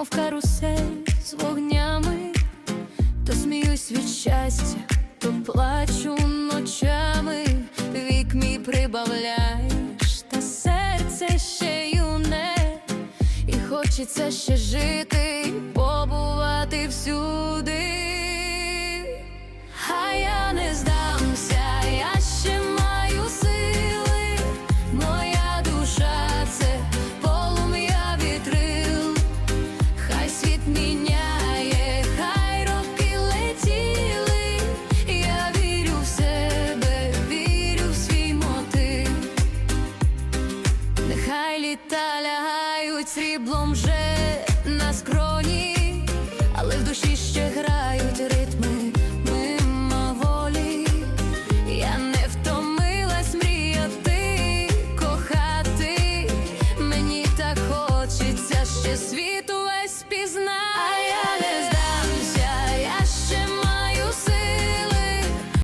мов карусель з вогнями, то сміюсь від щастя, то плачу ночами, вік мій прибавляєш, та серце ще юне, і хочеться ще жити, побувати всюди. далі та лягають сріблом вже на скроні, але в душі ще грають ритми мимоволі. Я не втомилась мріяти, кохати, мені так хочеться ще світу.